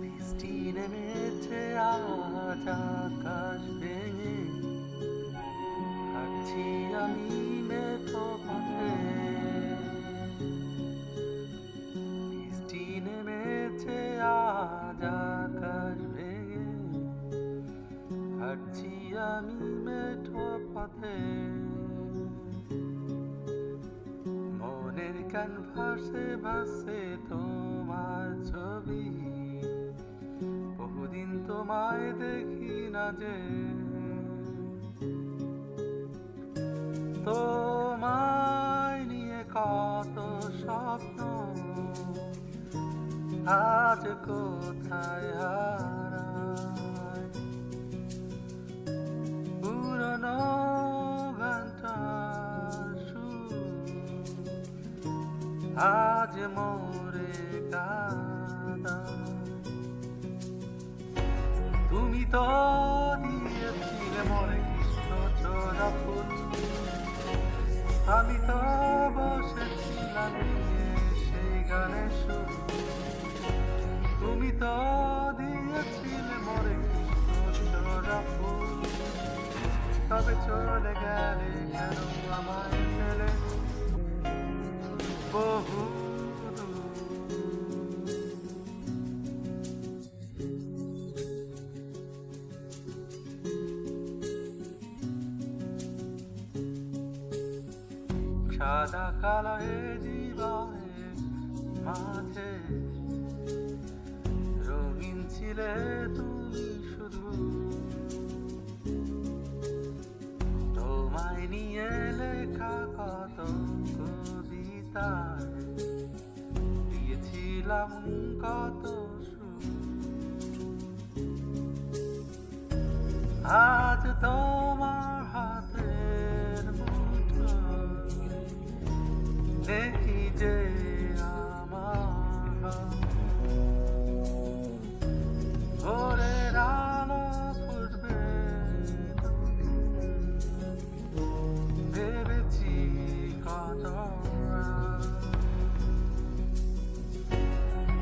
বৃষ্টি নেমেছে আজ আকাশ ক্যানভাসে ভাসে তোমার ছবি। বহুদিন তোমায় দেখি না যে। তোমায় নিয়ে কত স্বপ্ন, আজ কোথায় হারায়? আজ মোরে কাদা। তুমি তো দিয়েছিলে মরে কৃষ্ণ চোরা ফুল। আমি তো বসেছিলাম সেই গানের সুর। তুমি তো দিয়েছিলে মরে কৃষ্ণ চোরা ফুল। তবে চলে গেলে কেন বহু দূর সাদা কালো এ জীবনের মাঝে রঙিন ছিলে তুমি। দিয়েছিলাম কত আজ তোমার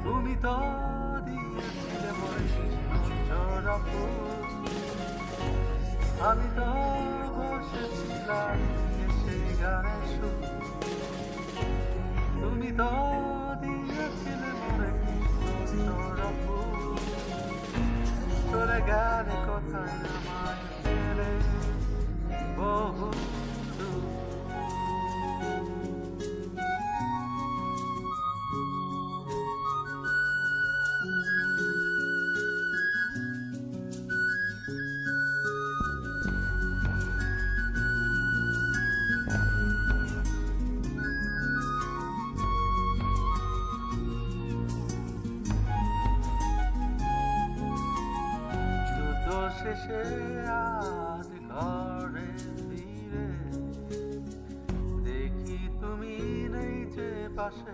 তুমি তো দিয়েছিলে আমি তো বসেছিলাম গানের সুর। তুমি তো দিয়েছিলে মরে চলে গেলে কোথায় আমায় শেষে আজ ঘরে ফিরে দেখি তুমি নেই যে পাশে।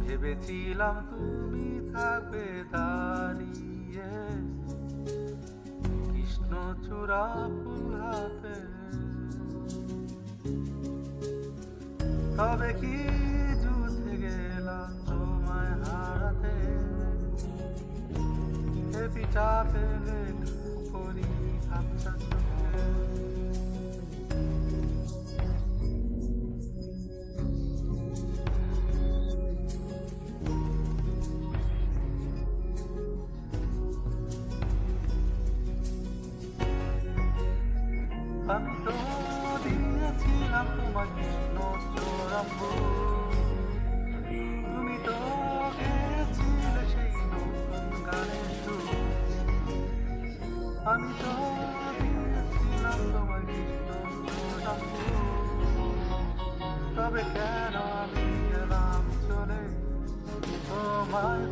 ভেবেছিলাম তুমি থাকবে দাঁড়িয়ে। কৃষ্ণ চূড়া ফুল হাতে। তবে কি আমি তো দিয়েছিলাম কৃষ্ণ চোরা ফুল তুমি তো আমি তো দিয়েছিলাম তোমার তবে কেন আমি গেলাম চলে? তোমায়